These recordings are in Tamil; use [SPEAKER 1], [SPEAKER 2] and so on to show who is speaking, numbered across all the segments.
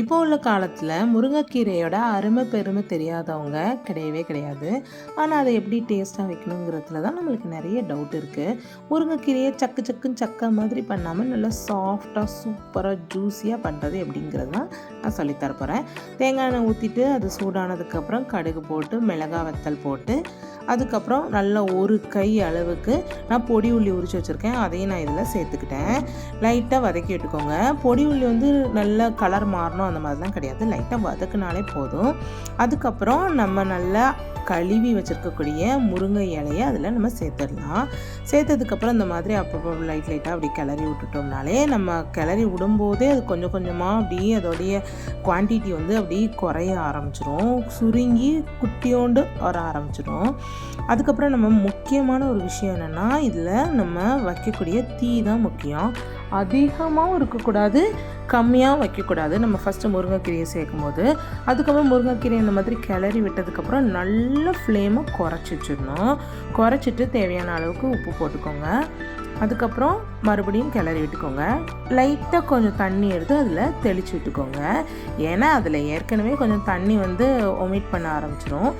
[SPEAKER 1] இப்போ உள்ள காலத்தில் முருங்கைக்கீரையோட அருமை பெருமை தெரியாதவங்க கிடையவே கிடையாது. ஆனால் அதை எப்படி டேஸ்ட்டாக வைக்கணுங்கிறதுல தான் நம்மளுக்கு நிறைய டவுட் இருக்குது முருங்கைக்கீரையை சக்கு சக்குன்னு சக்க மாதிரி பண்ணாமல் நல்லா சாஃப்டாக சூப்பராக ஜூஸியாக பண்ணுறது எப்படிங்கிறது தான் நான் சொல்லித்தரப்போகிறேன் தேங்காய் எண்ணெய் ஊற்றிட்டு அது சூடானதுக்கப்புறம் கடுகு போட்டு மிளகாய் வத்தல் போட்டு அதுக்கப்புறம் நல்ல ஒரு கை அளவுக்கு நான் பொடி உள்ளி உரிச்சு வச்சுருக்கேன். அதையும் நான் இதில் சேர்த்துக்கிட்டேன். லைட்டாக வதக்கி விட்டுக்கோங்க. பொடி உள்ளி வந்து நல்ல கலர் மாறணும் அந்த மாதிரிலாம் கிடையாது. லைட்டாக வதக்குனாலே போதும். அதுக்கப்புறம் நம்ம நல்லா கழுவி வச்சுருக்கக்கூடிய முருங்கை இலையை அதில் நம்ம சேர்த்துடலாம். சேர்த்ததுக்கப்புறம் இந்த மாதிரி அப்பப்போ லைட் லைட்டாக அப்படி கிளறி விட்டுட்டோம்னாலே நம்ம கிளறி விடும்போதே அது கொஞ்சம் கொஞ்சமாக அப்படியே அதோடைய குவான்டிட்டி வந்து அப்படியே குறைய ஆரம்பிச்சிடும் சுருங்கி குட்டியோண்டு வர ஆரம்பிச்சிடும் அதுக்கப்புறம் நம்ம முக்கியமான ஒரு விஷயம் என்னென்னா இதில் நம்ம வைக்கக்கூடிய தீ தான் முக்கியம். அதிகமாகவும் இருக்கக்கூடாது. கம்மியாகவும் வைக்கக்கூடாது. நம்ம ஃபஸ்ட்டு முருங்கைக்கீரையை சேர்க்கும் போது அதுக்கப்புறம் முருங்கைக்கீரை இந்த மாதிரி கிளறி விட்டதுக்கப்புறம் நல்ல ஃப்ளேமை குறைச்சி வச்சிடணும். குறைச்சிட்டு தேவையான அளவுக்கு உப்பு போட்டுக்கோங்க. அதுக்கப்புறம் மறுபடியும் கிளறி விட்டுக்கோங்க. லைட்டாக கொஞ்சம் தண்ணி எடுத்து அதில் தெளித்து விட்டுக்கோங்க. ஏன்னா அதில் ஏற்கனவே கொஞ்சம் தண்ணி வந்து ஒமிட் பண்ண ஆரம்பிச்சிடும்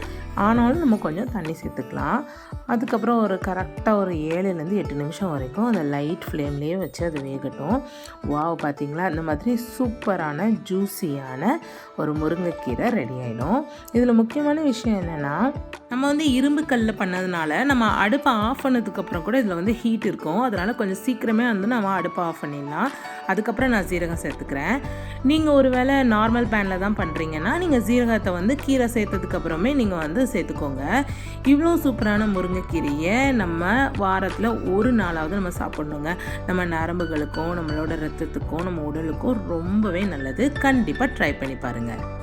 [SPEAKER 1] ஆனாலும் நம்ம கொஞ்சம் தண்ணி சேர்த்துக்கலாம். அதுக்கப்புறம் ஒரு கரெக்டாக ஒரு ஏழுலேருந்து எட்டு நிமிஷம் வரைக்கும் அந்த லைட் ஃப்ளேம்லேயே வச்சு அது வேகட்டும். வாவ் பார்த்தீங்களா இந்த மாதிரி சூப்பரான ஜூஸியான ஒரு முருங்கைக்கீரை ரெடி ஆகிடும் இதில் முக்கியமான விஷயம் என்னென்னா நம்ம வந்து இரும்பு கல்லில் பண்ணதுனால நம்ம அடுப்பை ஆஃப் பண்ணதுக்கப்புறம் கூட இதில் வந்து ஹீட் இருக்கும். அதனால் கொஞ்சம் சீக்கிரமே வந்து நம்ம அடுப்பை ஆஃப் பண்ணிடலாம். அதுக்கப்புறம் நான் ஜீரகம் சேர்த்துக்கிறேன். நீங்கள் ஒரு வேளை நார்மல் பேனில் தான் பண்ணுறீங்கன்னா நீங்கள் ஜீரகத்தை வந்து கீரை சேர்த்ததுக்கப்புறமே நீங்கள் வந்து சேர்த்துக்கோங்க. இவ்வளோ சூப்பரான முருங்கைக்கீரையை நம்ம வாரத்தில் ஒரு நாளாவது நம்ம சாப்பிட்ணுங்க. நம்ம நரம்புகளுக்கும் நம்மளோட ரத்தத்துக்கும் நம்ம உடலுக்கும் ரொம்பவே நல்லது. கண்டிப்பாக ட்ரை பண்ணி பாருங்கள்